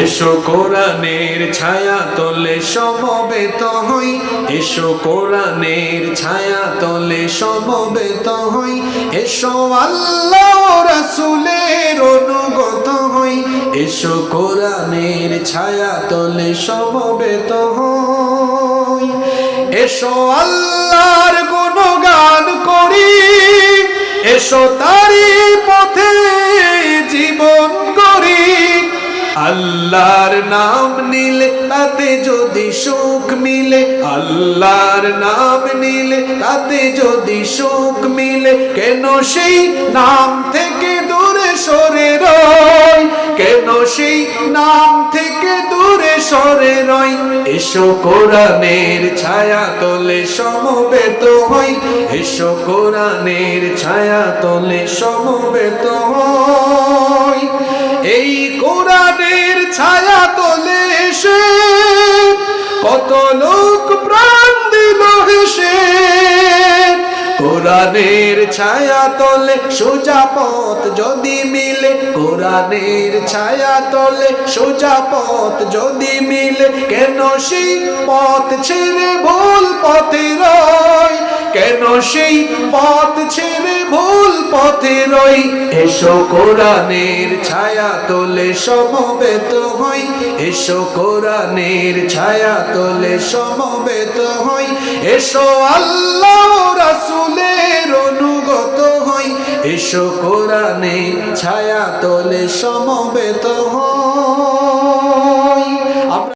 এসো কোরআনের ছায়া তলে সমবেত হই। এসো কোরআনের ছায়া তলে সমবেত হই। এসো আল্লাহ রাসূলের অনুগত হই। এসো কোরআনের ছায়া তলে সমবেত হই। এসো আল্লাহর গুণগান করি। এসো তারি আল্লাহর নাম নিলে তাতে যদি সুখ মিলে, আল্লাহর নাম নিলে তাতে যদি সুখ মিলে, কেন সেই নাম থেকে দূরে সরে রয় কেন সেই নাম থেকে দূরে সরে রয় এসো কোরআনের ছায়া তলে সমবেত হই, এসো কোরআনের ছায়া তলে সমবেত হই। কত লোক প্রাণ দিল হেসে। কোরআনের ছায়া তলে সোজা পথ যদি মিলে, কোরআনের ছায়া তলে সোজা পথ যদি মিলে, কেন সেই পথ ছেড়ে ভুল পথে রয়? কেন সেই পথ ছেড়ে রই, এসো কোরআনের ছায়া তোলে সমবেত হই, এসো কোরআনের ছায়া তোলে সমবেত হই, এসো আল্লাহ রাসুলের অনুগত হই, এসো কোরআনের ছায়া তোলে সমবেত হই।